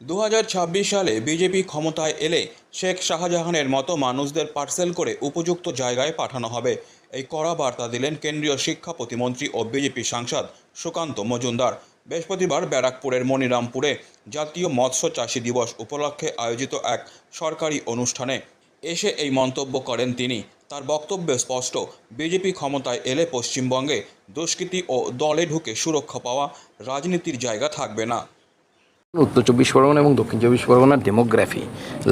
দু হাজার ছাব্বিশ সালে বিজেপি ক্ষমতায় এলে শেখ শাহজাহানের মতো মানুষদের পার্সেল করে উপযুক্ত জায়গায় পাঠানো হবে। এই কড়া বার্তা দিলেন কেন্দ্রীয় শিক্ষা প্রতিমন্ত্রী ও বিজেপি সাংসদ সুকান্ত মজুমদার। বৃহস্পতিবার ব্যারাকপুরের মনিরামপুরে জাতীয় মৎস্য চাষী দিবস উপলক্ষে আয়োজিত এক সরকারি অনুষ্ঠানে এসে এই মন্তব্য করেন তিনি। তার বক্তব্যে স্পষ্ট, বিজেপি ক্ষমতায় এলে পশ্চিমবঙ্গে দুষ্কৃতী ও দলে ঢুকে সুরক্ষা পাওয়া রাজনীতির জায়গা থাকবে না। উত্তর চব্বিশ পরগনা এবং দক্ষিণ চব্বিশ পরগনার ডেমোগ্রাফি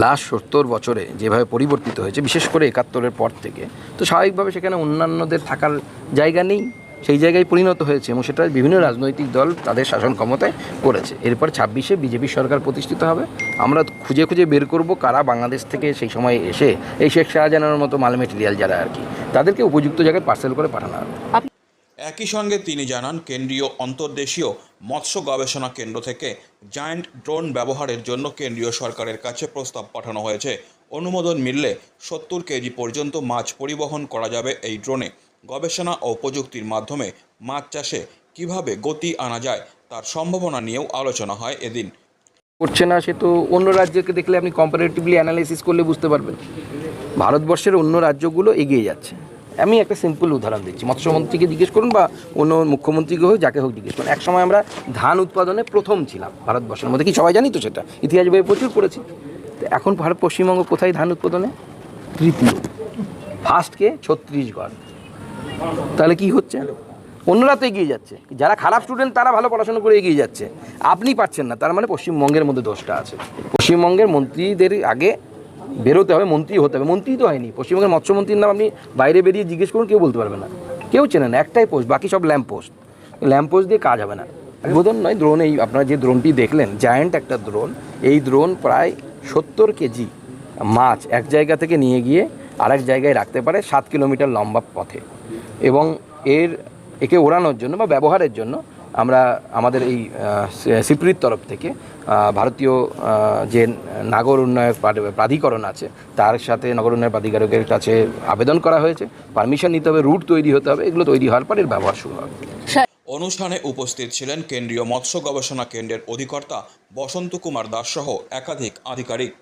লাস্ট সত্তর বছরে যেভাবে পরিবর্তিত হয়েছে, বিশেষ করে একাত্তরের পর থেকে। তো স্বাভাবিকভাবে সেখানে অন্যান্যদের থাকার জায়গা নেই, সেই জায়গায় পরিণত হয়েছে এবং সেটা বিভিন্ন রাজনৈতিক দল তাদের শাসন ক্ষমতায় করেছে। এরপর ছাব্বিশে বিজেপি সরকার প্রতিষ্ঠিত হবে। আমরা খুঁজে খুঁজে বের করব কারা বাংলাদেশ থেকে সেই সময় এসে এই শেখ শাহজাহানের মতো মাল মেটেরিয়াল যারা আর কি, তাদেরকে উপযুক্ত জায়গায় পার্সেল করে পাঠানো হবে। একই সঙ্গে তিনি জানান, কেন্দ্রীয় অন্তর্দেশীয় মৎস্য গবেষণা কেন্দ্র থেকে জায়ান্ট ড্রোন ব্যবহারের জন্য কেন্দ্রীয় সরকারের কাছে প্রস্তাব পাঠানো হয়েছে। অনুমোদন মিললে সত্তর কেজি পর্যন্ত মাছ পরিবহন করা যাবে এই ড্রোনে। গবেষণা ও প্রযুক্তির মাধ্যমে মাছ চাষে কীভাবে গতি আনা যায় তার সম্ভাবনা নিয়েও আলোচনা হয় এদিন। করছে না সে তো অন্য রাজ্যকে দেখলে আপনি কম্পারেটিভলি অ্যানালাইসিস করলে বুঝতে পারবেন। ভারতবর্ষের অন্য রাজ্যগুলো এগিয়ে যাচ্ছে। আমি একটা সিম্পল উদাহরণ দিচ্ছি। মৎস্যমন্ত্রীকে জিজ্ঞেস করুন বা অন্য মুখ্যমন্ত্রীকে হোক যাকে হোক জিজ্ঞেস করুন। একসময় আমরা ধান উৎপাদনে প্রথম ছিলাম ভারতবর্ষের মধ্যে। কি সবাই জানি তো সেটা? ইতিহাস বইয়ে প্রচুর পড়েছি। তো এখন ভারত পশ্চিমবঙ্গ কোথায় ধান উৎপাদনে? তৃতীয়। ফার্স্টকে ছত্তিশগড়। তাহলে কি হচ্ছে? অন্যরা তো এগিয়ে যাচ্ছে। যারা খারাপ স্টুডেন্ট তারা ভালো পড়াশোনা করে এগিয়ে যাচ্ছে। আপনি পাচ্ছেন না। তার মানে পশ্চিমবঙ্গের মধ্যে দোষটা আছে। পশ্চিমবঙ্গের মন্ত্রীদের আগে বেরোতে হবে, মন্ত্রী হতে হবে মন্ত্রী তো হয়নি। পশ্চিমবঙ্গের মৎস্যমন্ত্রীর নাম আপনি বাইরে বেরিয়ে জিজ্ঞেস করুন, কেউ বলতে পারবে না। কেউ চেনে না, একটাই পোস্ট বাকি সব ল্যাম্প পোস্ট ল্যাম্প পোস্ট দিয়ে কাজ হবে না। উদ্বোধন নয় ড্রোন এই আপনারা যে ড্রোনটি দেখলেন জায়ান্ট একটা ড্রোন এই ড্রোন প্রায় সত্তর কেজি মাছ এক জায়গা থেকে নিয়ে গিয়ে আরেক জায়গায় রাখতে পারে সাত কিলোমিটার লম্বা পথে। এবং এর, একে ওড়ানোর জন্য বা ব্যবহারের জন্য আমরা আমাদের এই সিপ্রির তরফ থেকে ভারতীয় যে নাগর উন্নয়ন প্রাধিকরণ আছে, তার সাথে নগর উন্নয়ন প্রাধিকারকের কাছে আবেদন করা হয়েছে। পারমিশন নিতে হবে, রুট তৈরি হতে হবে, এগুলো তৈরি হওয়ার পর এর ব্যবহার শুরু হবে। অনুষ্ঠানে উপস্থিত ছিলেন কেন্দ্রীয় মৎস্য গবেষণা কেন্দ্রের অধিকর্তা বসন্ত কুমার দাস সহ একাধিক আধিকারিক।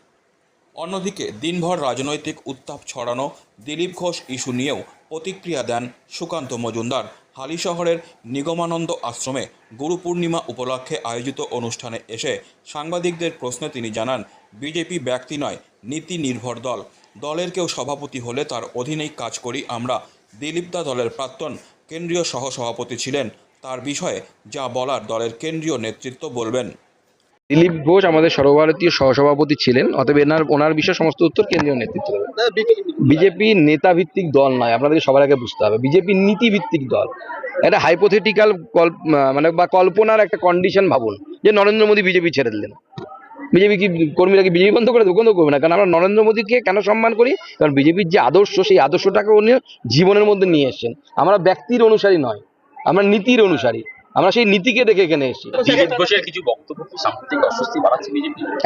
অন্যদিকে দিনভর রাজনৈতিক উত্তাপ ছড়ানো দিলীপ ঘোষ ইস্যু নিয়েও প্রতিক্রিয়া দেন সুকান্ত মজুমদার। হালি শহরের নিগমানন্দ আশ্রমে গুরু পূর্ণিমা উপলক্ষে আয়োজিত অনুষ্ঠানে এসে সাংবাদিকদের প্রশ্নে তিনি জানান, বিজেপি ব্যক্তি নয়, নীতি নির্ভর দল। দলের কেউ সভাপতি হলে তার অধীনেই কাজ করি আমরা। দিলীপদা দলের প্রাক্তন কেন্দ্রীয় সহসভাপতি ছিলেন। তার বিষয়ে যা বলার দলের কেন্দ্রীয় নেতৃত্ব বলবেন। দিলীপ ঘোষ আমাদের সর্বভারতীয় সহসভাপতি ছিলেন অতএব এনার ওনার বিষয়ে সমস্ত উত্তর কেন্দ্রীয় নেতৃত্ব দেবে। বিজেপি নেতা ভিত্তিক দল নয় আপনাদের সবার আগে বুঝতে হবে। বিজেপি নীতি ভিত্তিক দল। একটা হাইপোথেটিক্যাল মানে বা কল্পনার একটা কন্ডিশন ভাবুন যে নরেন্দ্র মোদী বিজেপি ছেড়ে দিলেন। বিজেপি কি কর্মীরা কি বিজেপি বন্ধ করে দেবে? বন্ধ করবে না কারণ আমরা নরেন্দ্র মোদীকে কেন সম্মান করি? কারণ বিজেপির যে আদর্শ সেই আদর্শটাকে উনি জীবনের মধ্যে নিয়ে এসেছেন। আমরা ব্যক্তির অনুসারী নয় আমরা নীতির অনুসারী। আমরা সেই নীতিকে দেখে এখানে এসেছি। কিছু বক্তব্য সাম্প্রতিক অস্বস্তি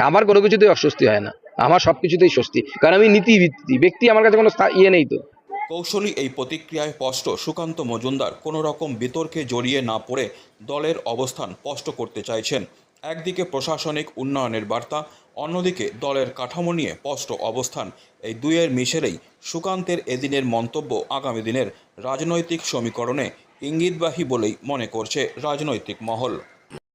আমার কোনো কিছুতেই অস্বস্তি হয় না। আমার সব কিছুতেই স্বস্তি। কারণ আমি নীতি ভিত্তি ব্যক্তি আমার কাছে কোনো ইয়ে নেই তো। কৌশলী এই প্রতিক্রিয়ায় স্পষ্ট। সুকান্ত মজুমদার কোনো রকম বিতর্কে জড়িয়ে না পড়ে দলের অবস্থান স্পষ্ট করতে চাইছেন। একদিকে প্রশাসনিক উন্নয়নের বার্তা অন্যদিকে দলের কাঠামো নিয়ে স্পষ্ট অবস্থান। এই দুইয়ের মিশেলেই সুকান্তের এদিনের মন্তব্য আগামী দিনের রাজনৈতিক সমীকরণে ইঙ্গিতবাহী বলেই মনে করছে রাজনৈতিক মহল।